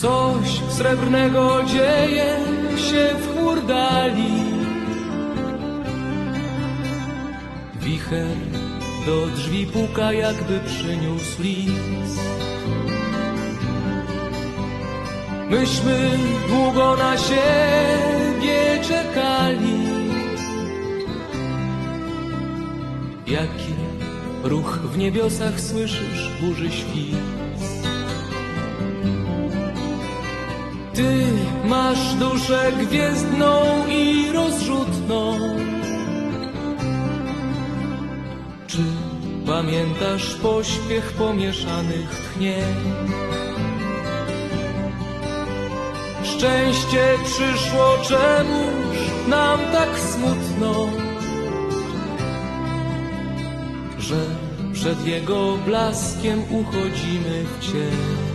Coś srebrnego dzieje się w hurdali. Wicher do drzwi puka, jakby przyniósł list. Myśmy długo na siebie czekali. Jaki ruch w niebiosach słyszysz, burzy świst. Ty masz duszę gwiezdną i rozrzutną. Czy pamiętasz pośpiech pomieszanych tchnień? Szczęście przyszło, czemuż nam tak smutno, że przed jego blaskiem uchodzimy w cień.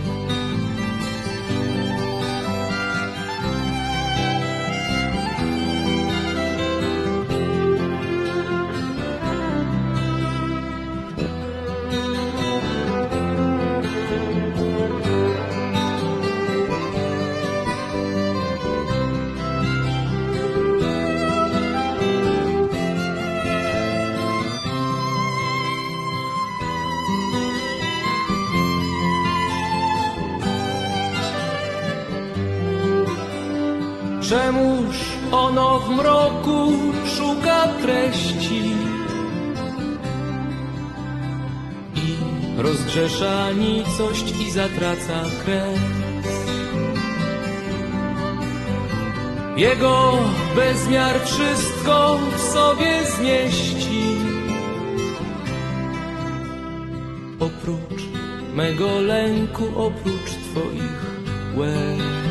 Czemuż ono w mroku szuka treści i rozgrzesza nicość i zatraca kres? Jego bezmiar wszystko w sobie zmieści. Oprócz mego lęku, oprócz twoich łez.